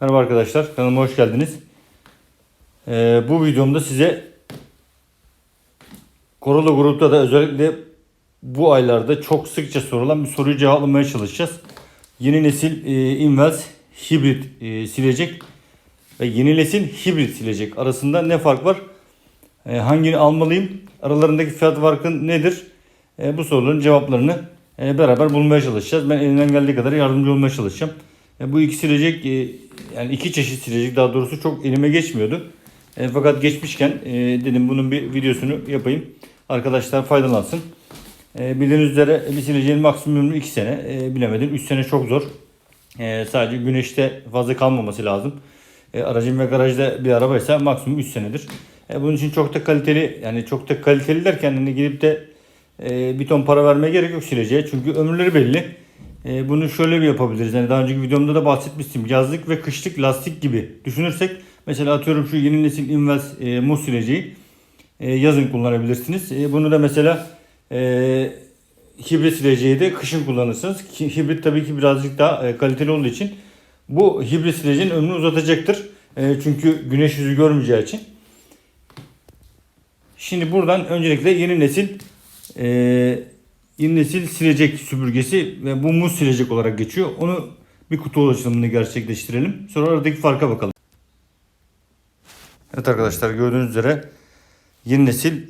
Merhaba arkadaşlar, kanalıma hoş geldiniz. Ee, bu videomda size Corolla grupta da özellikle bu aylarda çok sıkça sorulan bir soruyu cevaplamaya çalışacağız. Yeni nesil e, Invel's hibrit e, silecek ve yeni nesil hibrit silecek arasında ne fark var? E, hangini almalıyım? Aralarındaki fiyat farkı nedir? E, bu soruların cevaplarını e, beraber bulmaya çalışacağız. Ben elimden geldiği kadar yardımcı olmaya çalışacağım. E, bu iki silecek e, yani iki çeşit silecek daha doğrusu çok elime geçmiyordu. E, fakat geçmişken e, dedim bunun bir videosunu yapayım. Arkadaşlar faydalansın. E, bildiğiniz üzere bir sileceğin maksimum ömrü 2 sene. E, bilemedim 3 sene çok zor. E, sadece güneşte fazla kalmaması lazım. E, aracın ve garajda bir arabaysa maksimum 3 senedir. E, bunun için çok da kaliteli yani çok da kaliteli derken hani gidip de e, bir ton para vermeye gerek yok sileceğe. Çünkü ömürleri belli. E, bunu şöyle bir yapabiliriz. Yani daha önceki videomda da bahsetmiştim. Yazlık ve kışlık lastik gibi düşünürsek mesela atıyorum şu yeni nesil Inves e, muz sileceği e, yazın kullanabilirsiniz. E, bunu da mesela e, hibrit sileceği de kışın kullanırsınız. Hibrit tabii ki birazcık daha e, kaliteli olduğu için bu hibrit sileceğin ömrünü uzatacaktır. E, çünkü güneş yüzü görmeyeceği için. Şimdi buradan öncelikle yeni nesil e, yeni nesil silecek süpürgesi ve bu muz silecek olarak geçiyor. Onu bir kutu açılımını gerçekleştirelim. Sonra aradaki farka bakalım. Evet arkadaşlar gördüğünüz üzere yeni nesil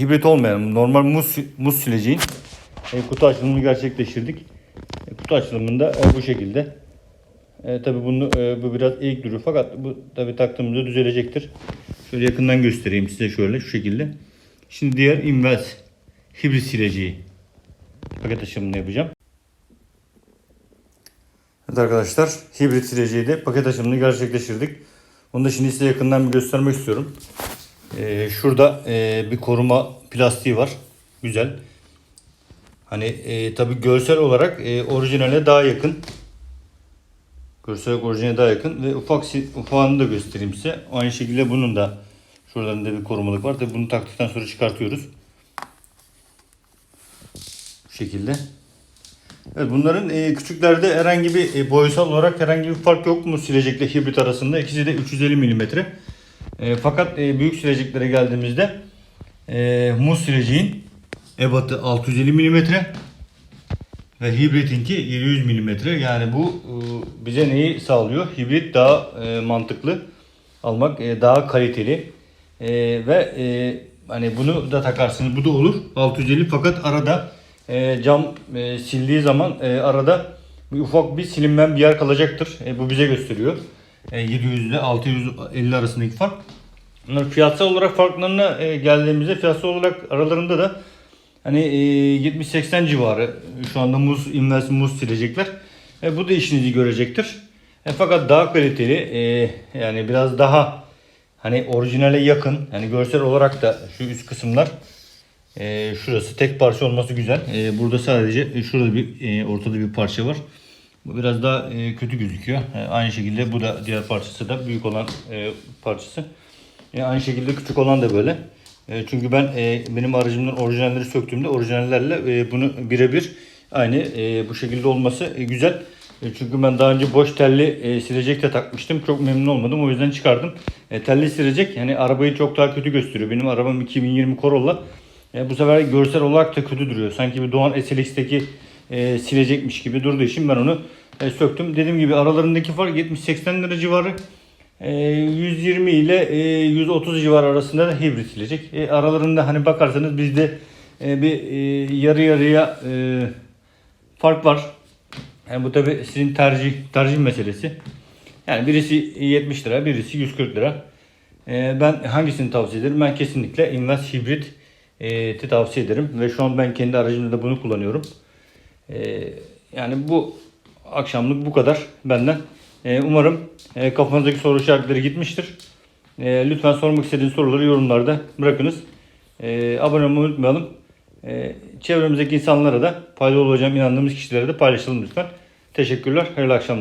hibrit olmayan normal muz, muz sileceğin e, kutu açılımını gerçekleştirdik. E, kutu açılımında e, bu şekilde. E, tabii bunu e, bu biraz eğik duruyor fakat bu tabii taktığımızda düzelecektir. Şöyle yakından göstereyim size şöyle şu şekilde. Şimdi diğer Inves hibrit sileceği paket açılımını yapacağım. Evet arkadaşlar hibrit sileceği de paket açılımını gerçekleştirdik. Onu da şimdi size yakından bir göstermek istiyorum. Ee, şurada e, bir koruma plastiği var. Güzel. Hani e, tabi görsel olarak e, orijinale daha yakın. Görsel olarak orijinale daha yakın ve ufak ufağını da göstereyim size. Aynı şekilde bunun da şuralarında bir korumalık var. Tabi bunu taktıktan sonra çıkartıyoruz. Şekilde. Evet bunların e, küçüklerde herhangi bir e, boyasal olarak herhangi bir fark yok mu silecekle hibrit arasında? İkisi de 350 mm. E, fakat e, büyük sileceklere geldiğimizde e, muz sileceğin ebatı 650 mm ve hibritinki 700 mm. Yani bu e, bize neyi sağlıyor? Hibrit daha e, mantıklı almak, e, daha kaliteli e, ve e, hani bunu da takarsınız. Bu da olur 650 fakat arada e, cam e, sildiği zaman e, arada bir ufak bir silinmeyen bir yer kalacaktır. E, bu bize gösteriyor. E, 700 ile 650 arasındaki fark. Bunlar fiyatsal olarak farklarına e, geldiğimizde fiyatsal olarak aralarında da hani e, 70-80 civarı şu anda muz, inverse muz silecekler. E, bu da işinizi görecektir. E, fakat daha kaliteli e, yani biraz daha hani orijinale yakın yani görsel olarak da şu üst kısımlar e, şurası tek parça olması güzel. E, burada sadece şurada bir e, ortada bir parça var. Bu biraz daha e, kötü gözüküyor. E, aynı şekilde bu da diğer parçası da büyük olan e, parçası. E, aynı şekilde küçük olan da böyle. E, çünkü ben e, benim aracımdan orijinalleri söktüğümde orijinallerle e, bunu birebir aynı e, bu şekilde olması e, güzel. E, çünkü ben daha önce boş telli e, silecek de takmıştım. Çok memnun olmadım. O yüzden çıkardım. E, telli silecek yani arabayı çok daha kötü gösteriyor. Benim arabam 2020 Corolla. E, bu sefer görsel olarak da kötü duruyor. Sanki bir Doğan SLX'teki e, silecekmiş gibi durduğu için ben onu e, söktüm. Dediğim gibi aralarındaki fark 70-80 lira civarı. E, 120 ile e, 130 civarı arasında da hibrit silecek. E, aralarında hani bakarsanız bizde e, bir e, yarı yarıya e, fark var. Yani bu tabi sizin tercih tercih meselesi. Yani birisi 70 lira, birisi 140 lira. E, ben hangisini tavsiye ederim? Ben kesinlikle Invest Hibrit e, tavsiye ederim. Ve şu an ben kendi aracımda da bunu kullanıyorum. E, yani bu akşamlık bu kadar benden. E, umarım e, kafanızdaki soru işaretleri gitmiştir. E, lütfen sormak istediğiniz soruları yorumlarda bırakınız. E, abone olmayı unutmayalım. E, çevremizdeki insanlara da faydalı olacağım inandığımız kişilere de paylaşalım lütfen. Teşekkürler. Hayırlı akşamlar.